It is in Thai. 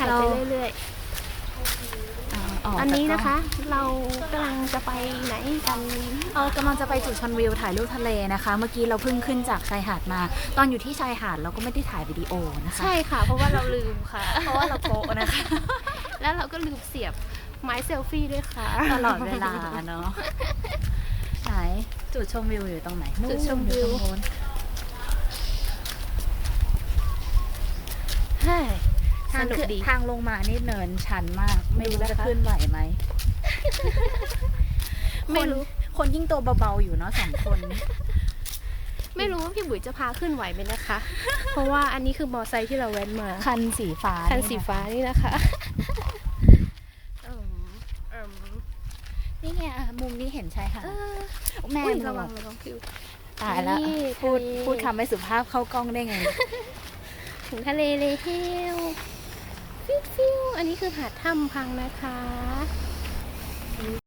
ถ่ายเราไปเรื่อยอ่าๆอันนี้นะคะ เรากำลังจะไปไหนกันเรากำลังจะไปจุดชมวิวถ่ายรูปทะเลนะคะ เมื่อกี้เราเพิ่งขึ้นจากชายหาดมา ตอนอยู่ที่ชายหาดเราก็ไม่ได้ถ่ายวิดีโอนะคะ ใช่ค่ะ เพราะว่าเราลืมค่ะ เพราะว่าเราโปะนะคะ แล้วเราก็ลืมเสียบไม้เซลฟี่ด้วยค่ะ ตลอดเวลาเนาะไหนจุดชมวิวอยู่ตรงไหนจุดชมวิวนู่ นอยู่ตรงโน้นใช่สทางนุกขึ้นดีทางลงมานี่เนินชันมาก ไม่รู้ดูนะคะจะขึ้นไหวไหมไม่รู้คนคนยิ่งตัวเบาๆอยู่เนาะสองคน ไม่รู้ว่าพี่บุ๋ยจะพาขึ้นไหวไหมนะคะ เพราะว่าอันนี้คือมอไซค์ที่เราแว้นมา คันสีฟ้า คันสีฟ้านี่นะคะอืมอืมนี่ไงอะมุมนี้เห็นชายหาดเออแม่อุ้ยระระวัวังงระวังฟิวตายแล้วนี่พูดทะเลพูดคำไม่สุภาพเข้ากล้องได้ไง ถึงทะเลเลยเฮล ฟิวฟิวอันนี้คือหาดถ้ำพังนะคะ